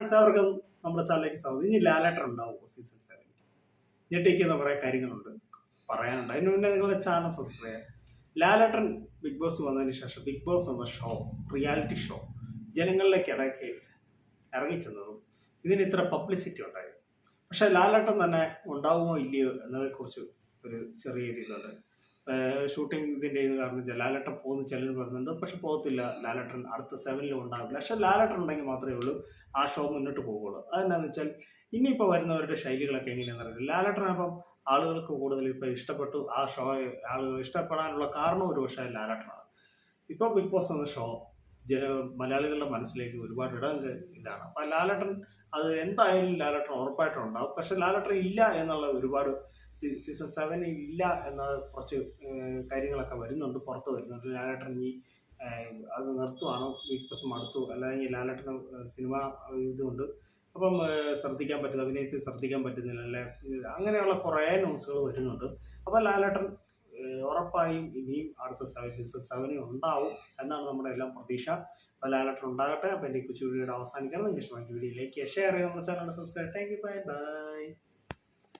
എല്ലാവർക്കും നമ്മുടെ ചാനലിലേക്ക് സ്വാഗതം. ഇനി ലാലേട്ടർ ഉണ്ടാവും സീസൺ സെവൻ. ഞെട്ടിക്കുന്ന കുറേ കാര്യങ്ങളുണ്ട്. പറയാനുണ്ട്. അതിന് മുന്നേ നിങ്ങളുടെ ചാനൽ സബ്സ്ക്രൈബ് ചെയ്യാം ലാലേട്ടൻ ബിഗ് ബോസ് വന്നതിന് ശേഷം ബിഗ് ബോസ് എന്ന ഷോ റിയാലിറ്റി ഷോ ജനങ്ങളിലേക്ക് ഇടയ്ക്ക് ഇറങ്ങിച്ചെന്നതും ഇതിന് ഇത്ര പബ്ലിസിറ്റി ഉണ്ടായി പക്ഷേ ലാലേട്ടൻ തന്നെ ഉണ്ടാവുമോ ഇല്ലയോ എന്നതിനെക്കുറിച്ച് ഒരു ചെറിയ ഇതുണ്ട് ഷൂട്ടിംഗ് ഇതിന്റെ ഇത് കാരണം ലാലേട്ടൻ പോകുന്ന ചിലർ പറയുന്നുണ്ട് പക്ഷെ പോകത്തില്ല ലാലട്ടൻ. അടുത്ത സെവനിലും ഉണ്ടാവില്ല. പക്ഷെ ലാലട്ടൻ ഉണ്ടെങ്കിൽ മാത്രമേ ഉള്ളൂ ആ ഷോ മുന്നോട്ട് പോകുള്ളൂ അതെന്താണെന്ന് വെച്ചാൽ ഇനിയിപ്പോൾ വരുന്നവരുടെ ശൈലികളൊക്കെ എങ്ങനെയാണെന്ന് അറിയില്ല. ലാലേട്ടനപ്പം ആളുകൾക്ക് കൂടുതൽ ഇപ്പോൾ ഇഷ്ടപ്പെട്ടു. ആ ഷോ ആളുകൾ ഇഷ്ടപ്പെടാനുള്ള കാരണം ഒരു പക്ഷേ ലാലട്ടനാണ്. ഇപ്പോൾ ബിഗ് ബോസ് എന്ന ഷോ ജന മലയാളികളുടെ മനസ്സിലേക്ക് ഒരുപാട് ഇടം ഇതാണ്. അപ്പം ലാലേട്ടൻ അത് എന്തായാലും ലാലട്ടൻ ഉറപ്പായിട്ടും ഉണ്ടാവും. പക്ഷെ ലാലട്ടൻ ഇല്ല എന്നുള്ള ഒരുപാട് സീസൺ സെവനിൽ ഇല്ല എന്ന കുറച്ച് കാര്യങ്ങളൊക്കെ വരുന്നുണ്ട് പുറത്ത് വരുന്നുണ്ട്. ലാലട്ടൻ ഇനി അത് നിർത്തുവാണോ. ബിഗ് ബോസ് മടുത്തു. അല്ലെങ്കിൽ ലാലേട്ടന് സിനിമ ഇതുകൊണ്ട് അപ്പം ശ്രദ്ധിക്കാൻ പറ്റുന്ന അഭിനയത്തിൽ ശ്രദ്ധിക്കാൻ പറ്റുന്നില്ല അല്ലെ? അങ്ങനെയുള്ള കുറേ ന്യൂസുകൾ വരുന്നുണ്ട്. അപ്പം ലാലേട്ടൻ ഉറപ്പായും ഇനിയും അടുത്ത സീസൺ സെവനിൽ ഉണ്ടാവും എന്നാണ് നമ്മുടെ എല്ലാം പ്രതീക്ഷ. അപ്പോൾ ലാലേട്ടൻ ഉണ്ടാകട്ടെ. അപ്പോൾ എന്റെ കൊച്ചു വീഡിയോയുടെ അവസാനിക്കണം. നിങ്ങൾക്ക് ഇഷ്ടമായി വീഡിയോയിലേക്ക് ഷെയർ ചെയ്ത് നമ്മുടെ channel subscribe thank you bye bye